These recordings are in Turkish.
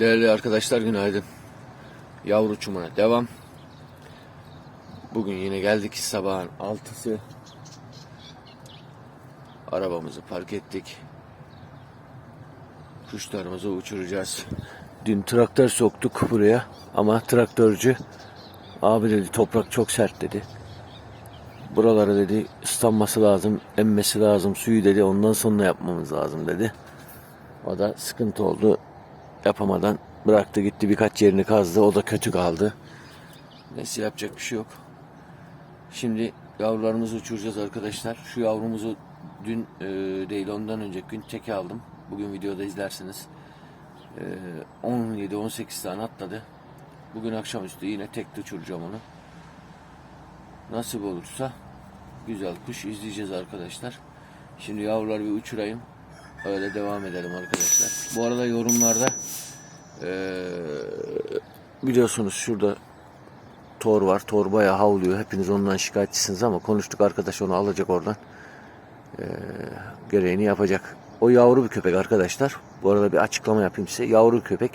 Değerli arkadaşlar günaydın. Yavru uçumuna devam. Bugün yine geldik sabahın altısı. Arabamızı park ettik. Kuşlarımızı uçuracağız. Dün traktör soktuk buraya ama traktörcü abi dedi toprak çok sert dedi. Buraları dedi ıslanması lazım, emmesi lazım, suyu dedi ondan sonra yapmamız lazım dedi. O da sıkıntı oldu. Yapamadan bıraktı gitti birkaç yerini kazdı. O da kötü kaldı. Neyse yapacak bir şey yok. Şimdi yavrularımızı uçuracağız arkadaşlar. Şu yavrumuzu dün e, değil ondan önceki gün teke aldım. Bugün videoda izlersiniz. E, 17-18 tane atladı. Bugün akşamüstü yine tekte uçuracağım onu. Nasip olursa güzel kuş izleyeceğiz arkadaşlar. Şimdi yavruları bir uçurayım. Öyle devam edelim arkadaşlar. Bu arada yorumlarda eee, biliyorsunuz şurada Tor var. Tor bayağı havlıyor. Hepiniz ondan şikayetçisiniz ama konuştuk arkadaş onu alacak oradan. Eee, gereğini yapacak. O yavru bir köpek arkadaşlar. Bu arada bir açıklama yapayım size. Yavru köpek.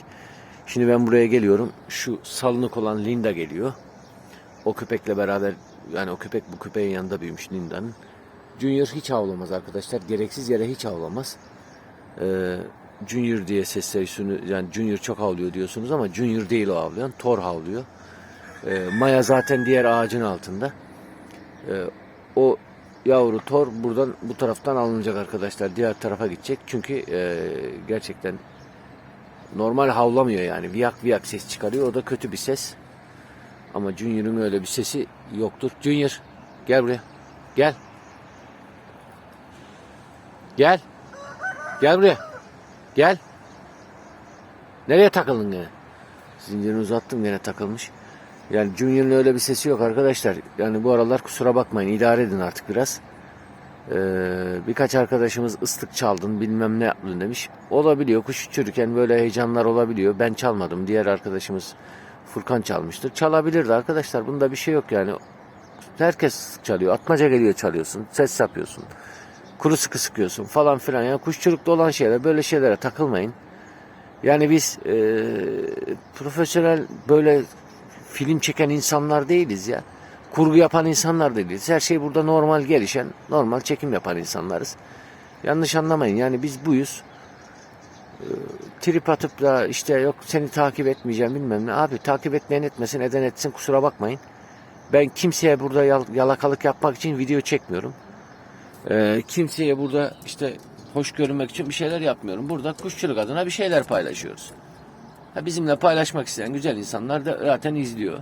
Şimdi ben buraya geliyorum. Şu salınık olan Linda geliyor. O köpekle beraber yani o köpek bu köpeğin yanında büyümüş Linda'nın. Junior hiç havlamaz arkadaşlar. Gereksiz yere hiç havlamaz. Ee, Junior diye sesleniyorsunuz. Yani Junior çok havlıyor diyorsunuz ama Junior değil o havlayan. Thor havlıyor. Ee, Maya zaten diğer ağacın altında. Ee, o yavru Thor buradan bu taraftan alınacak arkadaşlar. Diğer tarafa gidecek. Çünkü e, gerçekten normal havlamıyor yani. Viyak viyak ses çıkarıyor. O da kötü bir ses. Ama Junior'ın öyle bir sesi yoktur. Junior gel buraya. Gel. Gel. Gel buraya. Gel. Nereye takıldın gene? Zincirini uzattım gene takılmış. Yani Junior'ın öyle bir sesi yok arkadaşlar. Yani bu aralar kusura bakmayın idare edin artık biraz. Ee, birkaç arkadaşımız ıslık çaldın bilmem ne yaptın demiş. Olabiliyor kuş uçururken böyle heyecanlar olabiliyor. Ben çalmadım. Diğer arkadaşımız Furkan çalmıştır. Çalabilirdi arkadaşlar. Bunda bir şey yok yani. Herkes çalıyor. Atmaca geliyor çalıyorsun. Ses yapıyorsun. Kuru sıkı sıkıyorsun falan filan. Yani kuşçulukta olan şeyler böyle şeylere takılmayın. Yani biz e, profesyonel böyle film çeken insanlar değiliz ya. Kurgu yapan insanlar değiliz. Her şey burada normal gelişen, normal çekim yapan insanlarız. Yanlış anlamayın. Yani biz buyuz. E, trip atıp da işte yok seni takip etmeyeceğim bilmem ne. Abi takip etmeyen etmesin, eden etsin kusura bakmayın. Ben kimseye burada yal- yalakalık yapmak için video çekmiyorum. Ee, kimseye burada işte hoş görünmek için bir şeyler yapmıyorum. Burada kuşçuluk adına bir şeyler paylaşıyoruz. Ha, bizimle paylaşmak isteyen güzel insanlar da zaten izliyor.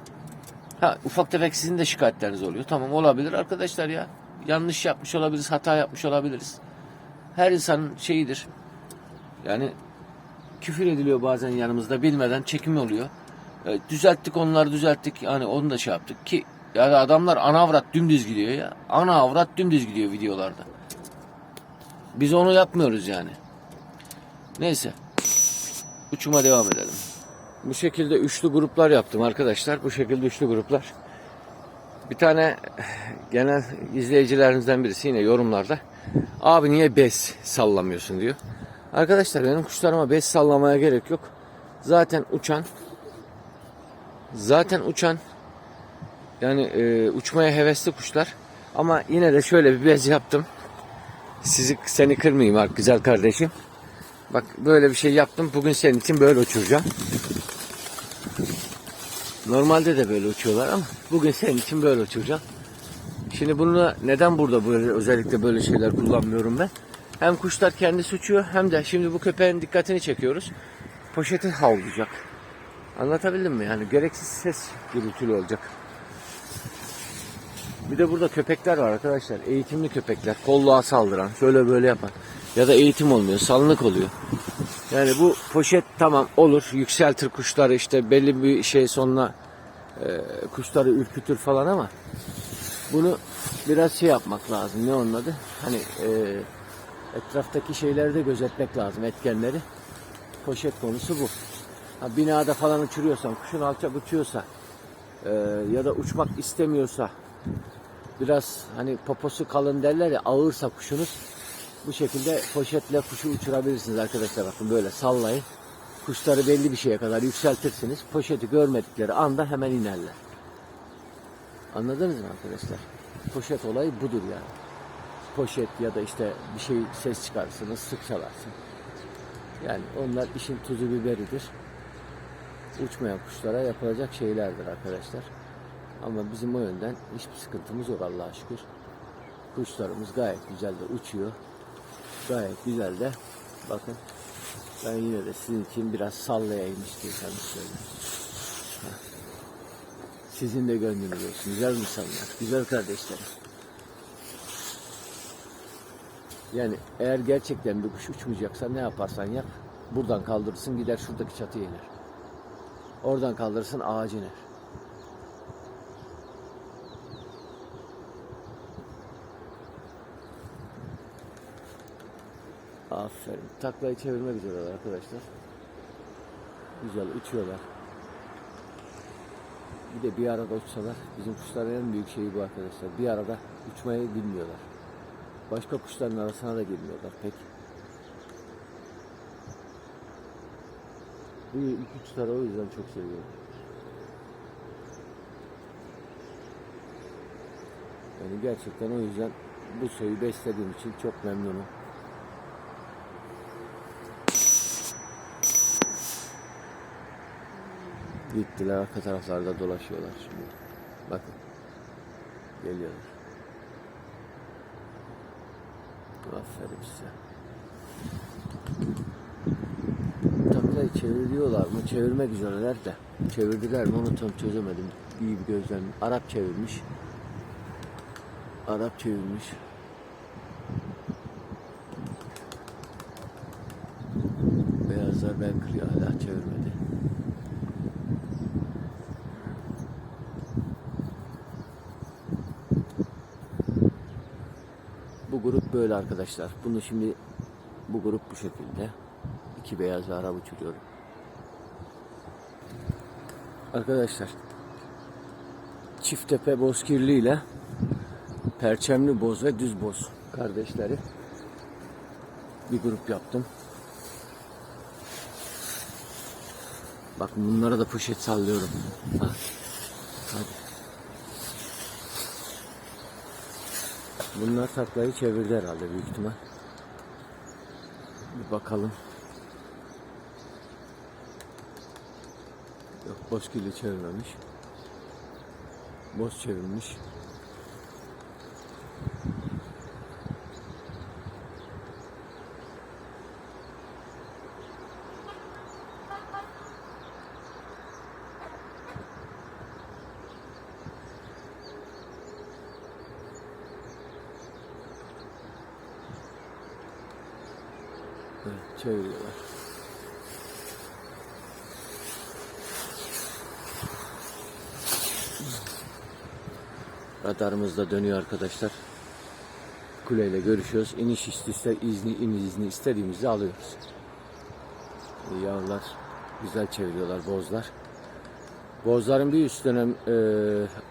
Ha, ufak tefek sizin de şikayetleriniz oluyor. Tamam olabilir arkadaşlar ya. Yanlış yapmış olabiliriz, hata yapmış olabiliriz. Her insanın şeyidir. Yani küfür ediliyor bazen yanımızda bilmeden çekim oluyor. E, düzelttik onları düzelttik. Yani onu da şey yaptık ki yani adamlar ana avrat dümdüz gidiyor ya. Ana avrat dümdüz gidiyor videolarda. Biz onu yapmıyoruz yani. Neyse. Uçuma devam edelim. Bu şekilde üçlü gruplar yaptım arkadaşlar. Bu şekilde üçlü gruplar. Bir tane genel izleyicilerimizden birisi yine yorumlarda abi niye bez sallamıyorsun diyor. Arkadaşlar benim kuşlarıma bez sallamaya gerek yok. Zaten uçan zaten uçan yani e, uçmaya hevesli kuşlar. Ama yine de şöyle bir bez yaptım. Sizi seni kırmayayım artık güzel kardeşim. Bak böyle bir şey yaptım. Bugün senin için böyle uçuracağım. Normalde de böyle uçuyorlar ama bugün senin için böyle uçuracağım. Şimdi bunu neden burada böyle özellikle böyle şeyler kullanmıyorum ben? Hem kuşlar kendisi uçuyor hem de şimdi bu köpeğin dikkatini çekiyoruz. Poşeti havlayacak. Anlatabildim mi? Yani gereksiz ses gürültülü olacak. Bir de burada köpekler var arkadaşlar. Eğitimli köpekler. Kolluğa saldıran. Şöyle böyle yapan. Ya da eğitim olmuyor. Salınık oluyor. Yani bu poşet tamam olur. Yükseltir kuşları işte belli bir şey sonuna e, kuşları ürkütür falan ama bunu biraz şey yapmak lazım. Ne onun adı? Hani e, etraftaki şeyleri de gözetmek lazım. Etkenleri. Poşet konusu bu. Ha, binada falan uçuruyorsan, kuşun alçak uçuyorsa e, ya da uçmak istemiyorsa biraz hani poposu kalın derler ya ağırsa kuşunuz bu şekilde poşetle kuşu uçurabilirsiniz arkadaşlar bakın böyle sallayın Kuşları belli bir şeye kadar yükseltirsiniz. Poşeti görmedikleri anda hemen inerler. Anladınız mı arkadaşlar? Poşet olayı budur yani. Poşet ya da işte bir şey ses çıkarırsınız, sık çalarsın. Yani onlar işin tuzu biberidir. Uçmayan kuşlara yapılacak şeylerdir arkadaşlar. Ama bizim o yönden hiçbir sıkıntımız yok Allah'a şükür. Kuşlarımız gayet güzel de uçuyor. Gayet güzel de bakın ben yine de sizin için biraz sallayayım istiyorsanız şöyle. Sizin de gönlünüz olsun. Güzel insanlar, güzel kardeşlerim. Yani eğer gerçekten bir kuş uçmayacaksa ne yaparsan yap. Buradan kaldırırsın gider şuradaki çatıya iner. Oradan kaldırırsın ağaca iner. Aferin. Taklayı çevirmek üzereler arkadaşlar. Güzel uçuyorlar. Bir de bir arada uçsalar bizim kuşların en büyük şeyi bu arkadaşlar. Bir arada uçmayı bilmiyorlar. Başka kuşların arasına da girmiyorlar pek. Bu iki kuşları o yüzden çok seviyorum. Yani gerçekten o yüzden bu soyu beslediğim için çok memnunum. Gittiler arka taraflarda dolaşıyorlar şimdi. Bakın. Geliyorlar. Aferin size. Taklayı çeviriyorlar mı? Çevirmek üzereler de. Çevirdiler mi onu tam çözemedim. İyi bir gözlem. Arap çevirmiş. Arap çevirmiş. Beyazlar ben kırıyor hala çevirmedi. Bu grup böyle arkadaşlar. Bunu şimdi bu grup bu şekilde. İki beyaz Arap uçuruyorum. Arkadaşlar Çifttepe Bozkirli ile Perçemli Boz ve Düz Boz kardeşleri bir grup yaptım. Bakın bunlara da poşet sallıyorum. Ha. Bunlar taklayı çevirdi herhalde büyük ihtimal. Bir bakalım. Yok bozkirli çevirmemiş. Boz çevirmiş. Çeviriyorlar. Radarımız da dönüyor arkadaşlar. Kuleyle görüşüyoruz. İniş ister, izni, iniş izni istediğimizi alıyoruz. Yavrular güzel çeviriyorlar bozlar. Bozların bir üst dönem e,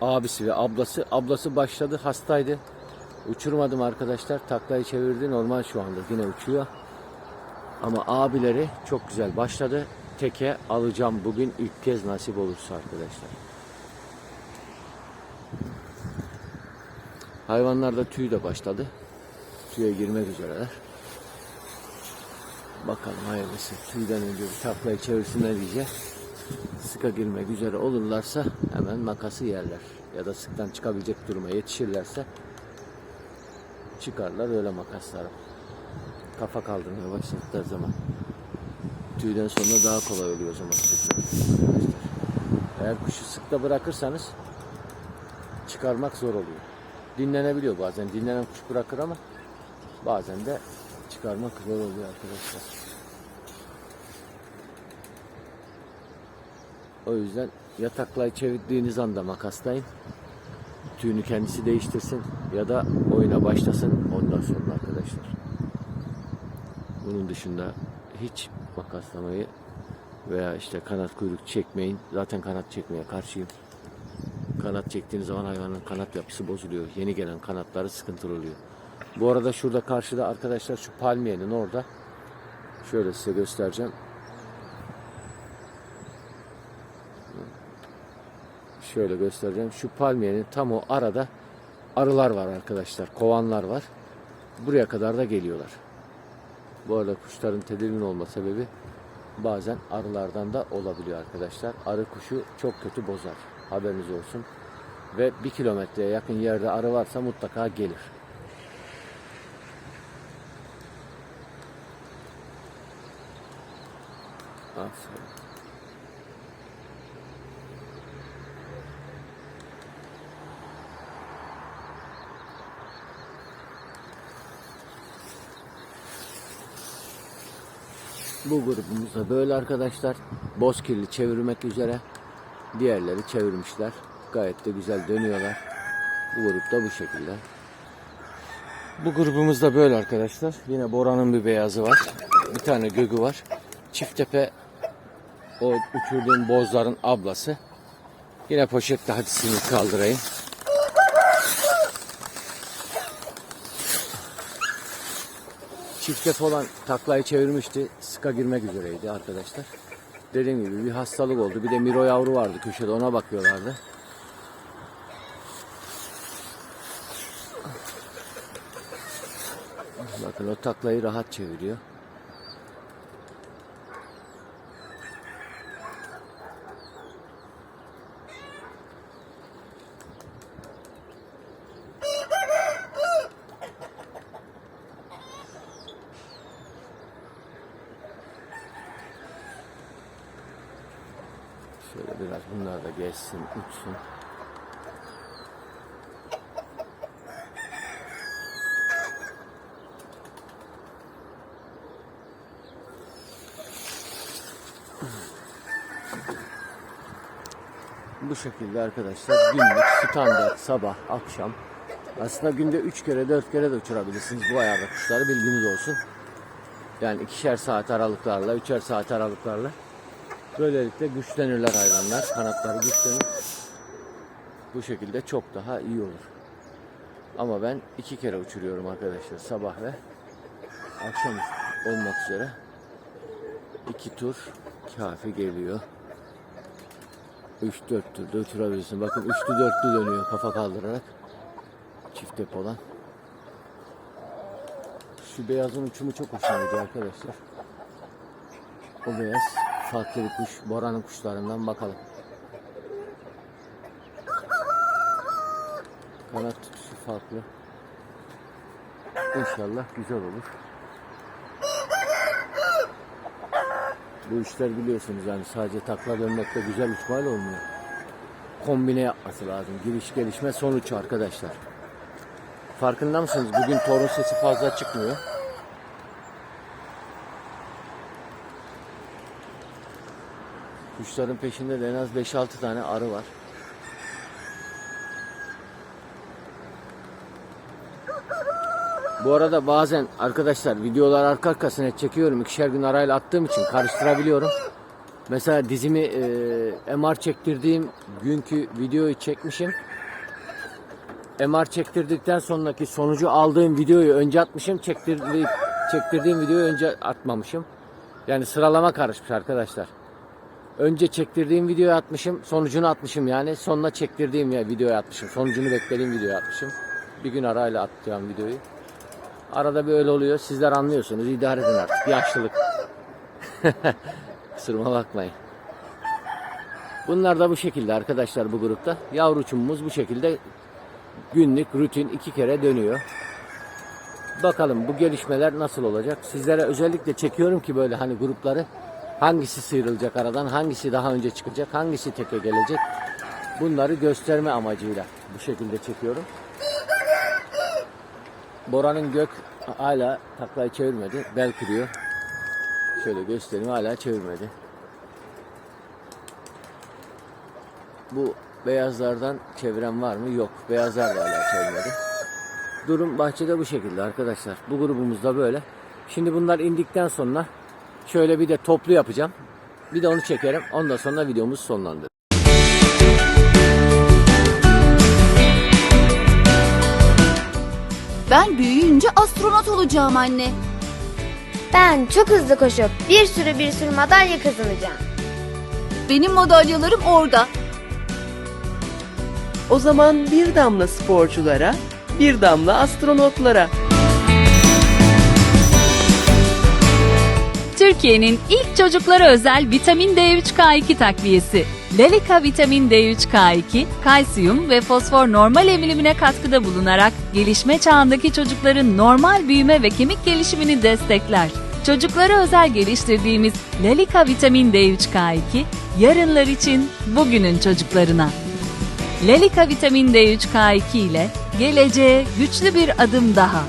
abisi ve ablası. Ablası başladı hastaydı. Uçurmadım arkadaşlar. Taklayı çevirdi. Normal şu anda yine uçuyor. Ama abileri çok güzel başladı. Teke alacağım bugün ilk kez nasip olursa arkadaşlar. Hayvanlarda tüy de başladı. Tüye girmek üzereler. Bakalım hayırlısı. Tüyden önce bir taklayı çevirsinler iyice. Sıka girmek üzere olurlarsa hemen makası yerler. Ya da sıktan çıkabilecek duruma yetişirlerse çıkarlar öyle makaslarım kafa kaldırmaya başladıkları zaman tüyden sonra daha kolay oluyor o zaman arkadaşlar. Eğer kuşu sıkta bırakırsanız çıkarmak zor oluyor. Dinlenebiliyor bazen. Dinlenen kuş bırakır ama bazen de çıkarmak zor oluyor arkadaşlar. O yüzden yataklayı çevirdiğiniz anda makaslayın. Tüyünü kendisi değiştirsin ya da oyuna başlasın ondan sonra arkadaşlar. Bunun dışında hiç makaslamayı veya işte kanat kuyruk çekmeyin. Zaten kanat çekmeye karşıyım. Kanat çektiğiniz zaman hayvanın kanat yapısı bozuluyor. Yeni gelen kanatları sıkıntılı oluyor. Bu arada şurada karşıda arkadaşlar şu palmiyenin orada. Şöyle size göstereceğim. Şöyle göstereceğim. Şu palmiyenin tam o arada arılar var arkadaşlar. Kovanlar var. Buraya kadar da geliyorlar. Bu arada kuşların tedirgin olma sebebi bazen arılardan da olabiliyor arkadaşlar. Arı kuşu çok kötü bozar. Haberiniz olsun. Ve bir kilometreye yakın yerde arı varsa mutlaka gelir. Aferin. Bu grubumuz da böyle arkadaşlar. Bozkirli çevirmek üzere. Diğerleri çevirmişler. Gayet de güzel dönüyorlar. Bu grup da bu şekilde. Bu grubumuz da böyle arkadaşlar. Yine Bora'nın bir beyazı var. Bir tane gögü var. Çifttepe o uçurduğum bozların ablası. Yine poşette hadisini kaldırayım. Çifte olan taklayı çevirmişti. Sıka girmek üzereydi arkadaşlar. Dediğim gibi bir hastalık oldu. Bir de Miro yavru vardı köşede ona bakıyorlardı. Bakın o taklayı rahat çeviriyor. Şöyle biraz bunlar da geçsin, uçsun. Bu şekilde arkadaşlar günlük standart sabah akşam aslında günde 3 kere 4 kere de uçurabilirsiniz bu ayarda kuşları bilginiz olsun. Yani ikişer saat aralıklarla, üçer saat aralıklarla Böylelikle güçlenirler hayvanlar. Kanatları güçlenir. Bu şekilde çok daha iyi olur. Ama ben iki kere uçuruyorum arkadaşlar. Sabah ve akşam olmak üzere. iki tur kafi geliyor. 3-4 turda uçurabilirsin. Bakın üçlü dörtlü dönüyor kafa kaldırarak. Çift depodan. Şu beyazın uçumu çok hoşuma gidiyor arkadaşlar. O beyaz farklı bir kuş. Bora'nın kuşlarından bakalım. Kanat tutuşu farklı. İnşallah güzel olur. Bu işler biliyorsunuz yani sadece takla dönmekte güzel uçmayla olmuyor. Kombine yapması lazım. Giriş gelişme sonuç arkadaşlar. Farkında mısınız? Bugün torun sesi fazla çıkmıyor. Kuşların peşinde de en az 5-6 tane arı var. Bu arada bazen arkadaşlar videolar arka arkasına çekiyorum. ikişer gün arayla attığım için karıştırabiliyorum. Mesela dizimi e, MR çektirdiğim günkü videoyu çekmişim. MR çektirdikten sonraki sonucu aldığım videoyu önce atmışım. Çektirdiğim, çektirdiğim videoyu önce atmamışım. Yani sıralama karışmış arkadaşlar. Önce çektirdiğim videoyu atmışım. Sonucunu atmışım yani. Sonuna çektirdiğim ya videoyu atmışım. Sonucunu beklediğim videoyu atmışım. Bir gün arayla attığım videoyu. Arada böyle oluyor. Sizler anlıyorsunuz. İdare edin artık. Yaşlılık. Kusuruma bakmayın. Bunlar da bu şekilde arkadaşlar bu grupta. Yavruçumumuz bu şekilde günlük rutin iki kere dönüyor. Bakalım bu gelişmeler nasıl olacak? Sizlere özellikle çekiyorum ki böyle hani grupları hangisi sıyrılacak aradan, hangisi daha önce çıkacak, hangisi teke gelecek. Bunları gösterme amacıyla bu şekilde çekiyorum. Bora'nın gök hala taklayı çevirmedi. Bel kırıyor. Şöyle göstereyim hala çevirmedi. Bu beyazlardan çeviren var mı? Yok. Beyazlar da hala çevirmedi. Durum bahçede bu şekilde arkadaşlar. Bu grubumuz da böyle. Şimdi bunlar indikten sonra şöyle bir de toplu yapacağım. Bir de onu çekerim. Ondan sonra videomuz sonlandı. Ben büyüyünce astronot olacağım anne. Ben çok hızlı koşup bir sürü bir sürü madalya kazanacağım. Benim madalyalarım orada. O zaman bir damla sporculara, bir damla astronotlara. Türkiye'nin ilk çocuklara özel vitamin D3K2 takviyesi. Lelica vitamin D3K2, kalsiyum ve fosfor normal emilimine katkıda bulunarak gelişme çağındaki çocukların normal büyüme ve kemik gelişimini destekler. Çocuklara özel geliştirdiğimiz Lelica vitamin D3K2, yarınlar için bugünün çocuklarına. Lelica vitamin D3K2 ile geleceğe güçlü bir adım daha.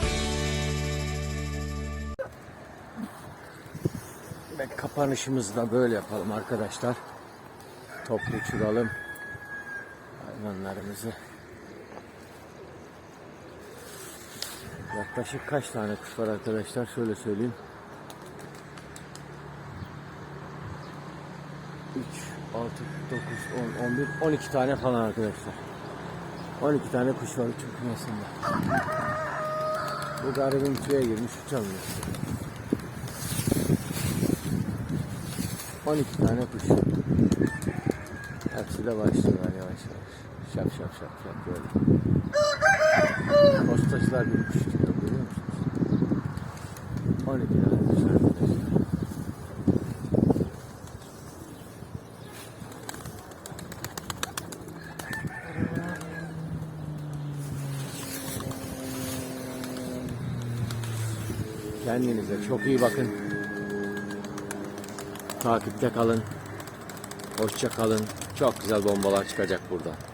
Kapanışımızı da böyle yapalım arkadaşlar. Toplu uçuralım hayvanlarımızı. Yaklaşık kaç tane kuş var arkadaşlar? Şöyle söyleyeyim. 3, 6, 9, 10, 11, 12 tane falan arkadaşlar. 12 tane kuş var uçum kümesinde. Bu garibim suya girmiş uçamıyor. 12 tane kuş. Hepsi de başlıyorlar yavaş yavaş. Şap şap şap şap böyle. Postacılar bir kuş çıkıyor görüyor musunuz? 12 tane kuş arkadaşlar. Kendinize çok iyi bakın. Takipte kalın. Hoşça kalın. Çok güzel bombalar çıkacak burada.